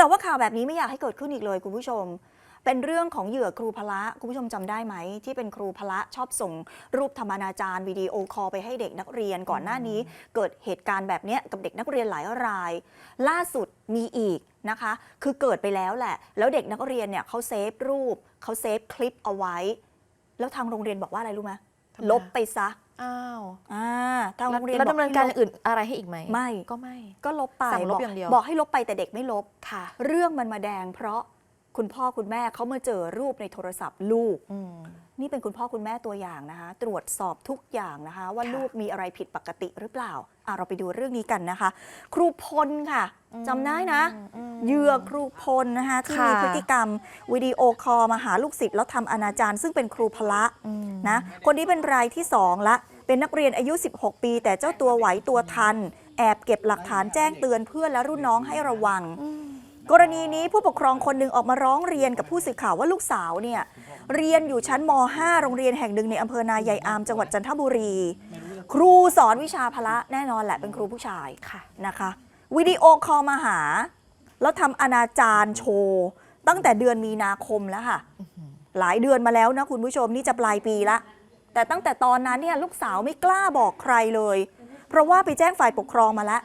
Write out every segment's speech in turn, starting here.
แต่ว่าข่าวแบบนี้ไม่อยากให้เกิดขึ้นอีกเลยคุณผู้ชม เป็นเรื่องของเหยื่อครูพละคุณผู้ชมจำได้ไหม ที่เป็นครูพละชอบส่งรูปธรรมนาจารวิดีโอคอลไปให้เด็กนักเรียนก่อนหน้านี้ เกิดเหตุการณ์แบบเนี้ยกับเด็กนักเรียนหลายราย ล่าสุดมีอีกนะคะ คือเกิดไปแล้วแหละ แล้วเด็กนักเรียนเนี่ยเขาเซฟรูปเขาเซฟคลิปเอาไว้ แล้วทางโรงเรียนบอกว่าอะไรรู้ไหมทำไมลบไปซะ อ้าวอ่าทางโรงเรียนแล้วบอกดำเนินให้การลอบย่างอื่นอะไรให้อีกไหมไม่ก็ไม่ ก็ลบไปสั่งลบบอกอย่างเดียว บอกให้ลบไปแต่เด็กไม่ลบค่ะ เรื่องมันมาแดงเพราะ คุณพ่อคุณแม่เขามาเจอรูปในโทรศัพท์ลูกอืมนี่เป็นคุณพ่อคุณแม่ตัวอย่างนะคะ ตรวจสอบทุกอย่างนะคะ ว่าค่ะลูกมีอะไรผิดปกติหรือเปล่าอะเราไปดูเรื่องนี้กันนะคะ ครูพลค่ะจำได้นะอืมเหยื่อครูพลนะคะที่ค่ะมีพฤติกรรมวิดีโอคอลมาหาลูกศิษย์แล้วทำอนาจารซึ่งเป็นครูพละอืมนะคนนี้เป็นรายที่2ละเป็นนักเรียนอายุ 16 ปี แต่เจ้าตัวไหวตัวทัน แอบเก็บหลักฐานแจ้งเตือนเพื่อนและรุ่นน้องให้ระวัง กรณีนี้ผู้ปกครองคนหนึ่งออกมาร้องเรียนกับผู้สื่อข่าวว่าลูกสาวเนี่ยเรียนอยู่ชั้นม .5 โรงเรียนแห่งหนึ่งในอำเภอนายายอามจังหวัดจันทบุรี ครูสอนวิชาพละแน่นอนแหละเป็นครูผู้ชายค่ะนะคะวิดีโอคอลมาหา แล้วทำอนาจารโชว์ ตั้งแต่เดือนมีนาคมแล้วค่ะ หลายเดือนมาแล้วนะคุณผู้ชมนี่จะปลายปีละ แต่ตั้งแต่ตอนนั้นเนี่ยลูกสาวไม่กล้าบอกใครเลย เพราะว่าไปแจ้งฝ่ายปกครองมาแล้ว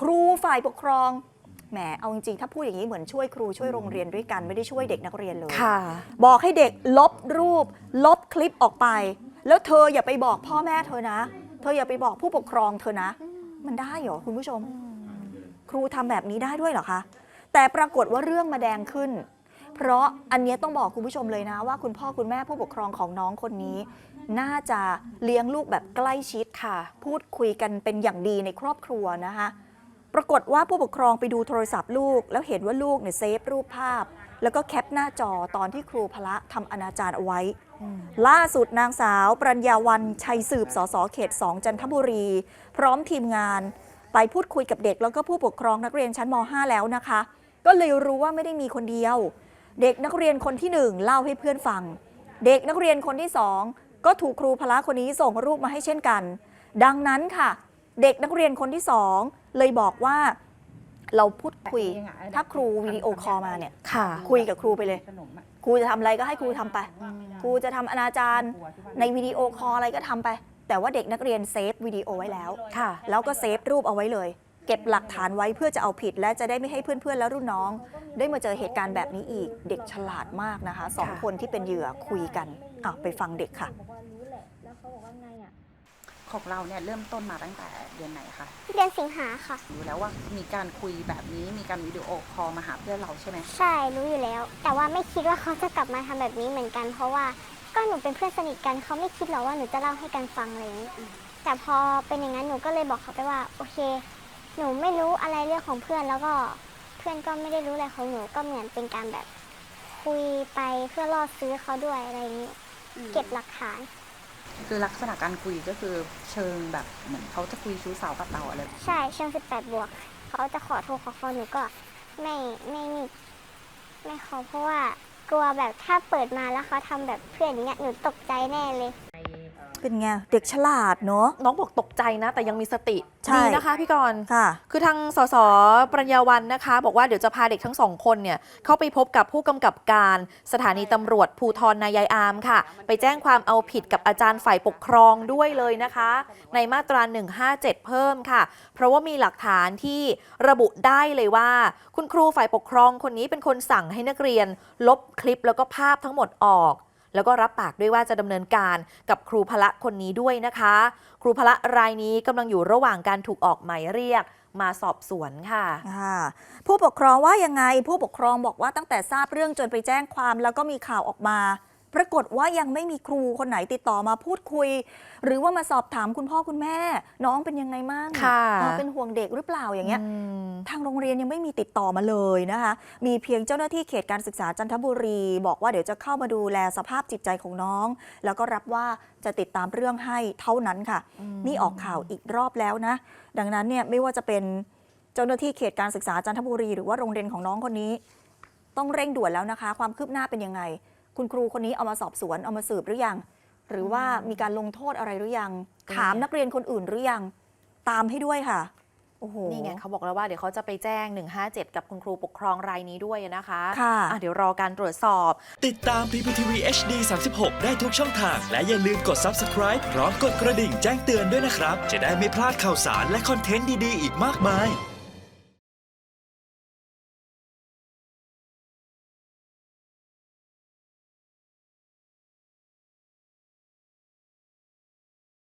ครูฝ่ายปกครอง แหมเอาจริงๆถ้าพูดอย่างนี้เหมือนช่วยครูช่วยโรงเรียนด้วยกันไม่ได้ช่วยเด็กนักเรียนเลย ค่ะ บอกให้เด็กลบรูป ลบคลิปออกไป แล้วเธออย่าไปบอกพ่อแม่เธอนะ เธออย่าไปบอกผู้ปกครองเธอนะ มันได้เหรอคุณผู้ชม ครูทำแบบนี้ได้ด้วยเหรอคะแต่ปรากฏว่าเรื่องมาแดงขึ้น เพราะอันเนี้ยต้องบอกคุณผู้ชมเลยนะ ว่าคุณพ่อคุณแม่ผู้ปกครองของน้องคนนี้ น่าจะเลี้ยงลูกแบบใกล้ชิดค่ะ พูดคุยกันเป็นอย่างดีในครอบครัวนะคะ ปรากฏว่าผู้ปกครองไปดูโทรศัพท์ลูก แล้วเห็นว่าลูกเนี่ยเซฟรูปภาพ แล้วก็แคปหน้าจอตอนที่ครูพละทำอนาจารเอาไว้ ล่าสุดนางสาวปรัญญาวันชัยสืบสสเขต 2 จันทบุรี พร้อมทีมงาน ไปพูดคุยกับเด็กแล้วก็ผู้ปกครองนักเรียนชั้นม .5 แล้วนะคะ ก็เลยรู้ว่าไม่ได้มีคนเดียว เด็กนักเรียนคนที่หนึ่งเล่าให้เพื่อนฟัง เด็กนักเรียนคนที่สองก็ถูกครูพละคนนี้ส่งรูปมาให้เช่นกัน ดังนั้นค่ะ เด็กนักเรียนคนที่สอง เลยบอกว่าเราพูดคุย ถ้าครูวิดีโอคอลมาเนี่ย ค่ะ คุยกับครูไปเลยขนมอะครูจะทำอะไรก็ให้ครูทำไป ครูจะทำอนาจารในวิดีโอคอลอะไรก็ทำไป แต่ว่าเด็กนักเรียนเซฟวิดีโอไว้แล้ว ค่ะ แล้วก็เซฟรูปเอาไว้เลย เก็บหลักฐานไว้เพื่อจะเอาผิด และจะได้ไม่ให้เพื่อนๆ และรุ่นน้อง ได้มาเจอเหตุการณ์แบบนี้อีก เด็กฉลาดมากนะคะสองค่ะคนที่เป็นเหยื่อคุยกันอะไปฟังเด็กค่ะ ขาบอกว่าไงอะของเราเนี่ยเริ่มต้นมาตั้งแต่เดือนไหนคะเดือนสิงหาค่ะ รู้แล้วว่ามีการคุยแบบนี้มีการวิดีโอคอลมาหาเพื่อนเราใช่ไหมใช่รู้อยู่แล้ว แต่ว่าไม่คิดว่าเขาจะกลับมาทำแบบนี้เหมือนกัน เพราะว่าก็หนูเป็นเพื่อนสนิทกันเขาไม่คิดหรอกว่าหนูจะเล่าให้กันฟังอะไรอย่างนี้แต่พอเป็นอย่างนั้นหนูก็เลยบอกเขาไปว่า โอเค หนูไม่รู้อะไรเรื่องของเพื่อนแล้วก็เพื่อนก็ไม่ได้รู้อะไรของหนูก็เหมือนเป็นการแบบ คุยไปเพื่อล่อซื้อเขาด้วยอะไรอย่างนี้ เก็บหลักฐาน คือลักษณะการคุยก็คือเชิงแบบเหมือนเขาจะคุยชู้สาวกับเราอะไรใช่เชิงสิบแปดบวก เขาจะขอโทรขอฟอหนูก็ไม่ไม่นี่ไม่ขอเพราะว่ากลัวแบบถ้าเปิดมาแล้วเขาทำแบบเพื่อนอย่างเงี้ยหนูตกใจแน่เลย เป็นไง เด็กฉลาดเนาะ น้องบอกตกใจนะ แต่ยังมีสติใช่ดีนะคะพี่กรณ์ค่ะ คือทางสสปรัญญาวันนะคะ บอกว่าเดี๋ยวจะพาเด็กทั้งสองคนเนี่ยเข้าไปพบกับผู้กำกับการสถานีตำรวจภูทรนายายอามค่ะ ไปแจ้งความเอาผิดกับอาจารย์ฝ่ายปกครองด้วยเลยนะคะ ในมาตรา 157 เพิ่มค่ะ เพราะว่ามีหลักฐานที่ระบุได้เลยว่า คุณครูฝ่ายปกครองคนนี้เป็นคนสั่งให้นักเรียน ลบคลิปแล้วก็ภาพทั้งหมดออก แล้วก็รับปากด้วยว่าจะดำเนินการกับครูพละคนนี้ด้วยนะคะ ครูพละรายนี้กำลังอยู่ระหว่างการถูกออกหมายเรียกมาสอบสวนค่ะค่ะผู้ปกครองว่ายังไงผู้ปกครองบอกว่าตั้งแต่ทราบเรื่องจนไปแจ้งความแล้วก็มีข่าวออกมา ปรากฏว่ายังไม่มีครูคนไหนติดต่อมาพูดคุย หรือว่ามาสอบถามคุณพ่อคุณแม่ น้องเป็นยังไงมั่งค่ะเออเป็นห่วงเด็กหรือเปล่าอย่างเงี้ยอืมทางโรงเรียนยังไม่มีติดต่อมาเลยนะคะ มีเพียงเจ้าหน้าที่เขตการศึกษาจันทบุรี บอกว่าเดี๋ยวจะเข้ามาดูแลสภาพจิตใจของน้อง แล้วก็รับว่าจะติดตามเรื่องให้เท่านั้นค่ะ นี่ออกข่าวอีกรอบแล้วนะ ดังนั้นเนี่ยไม่ว่าจะเป็นเจ้าหน้าที่เขตการศึกษาจันทบุรี หรือว่าโรงเรียนของน้องคนนี้ ต้องเร่งด่วนแล้วนะคะ ความคืบหน้าเป็นยังไง คุณครูคนนี้เอามาสอบสวนเอามาสืบหรือยัง หรือว่ามีการลงโทษอะไรหรือยัง ถามนักเรียนคนอื่นหรือยัง ตามให้ด้วยค่ะโโอ้โหนี่ไงเขาบอกแล้วว่าเดี๋ยวเขาจะไปแจ้ง 157 กับคุณครูปกครองรายนี้ด้วยนะคะค่ะอะเดี๋ยวรอการตรวจสอบ ติดตาม PPTV HD 36 ได้ทุกช่องทาง และอย่าลืมกด subscribe พร้อมกดกระดิ่งแจ้งเตือนด้วยนะครับ จะได้ไม่พลาดข่าวสารและคอนเทนต์ดีๆ อีกมากมาย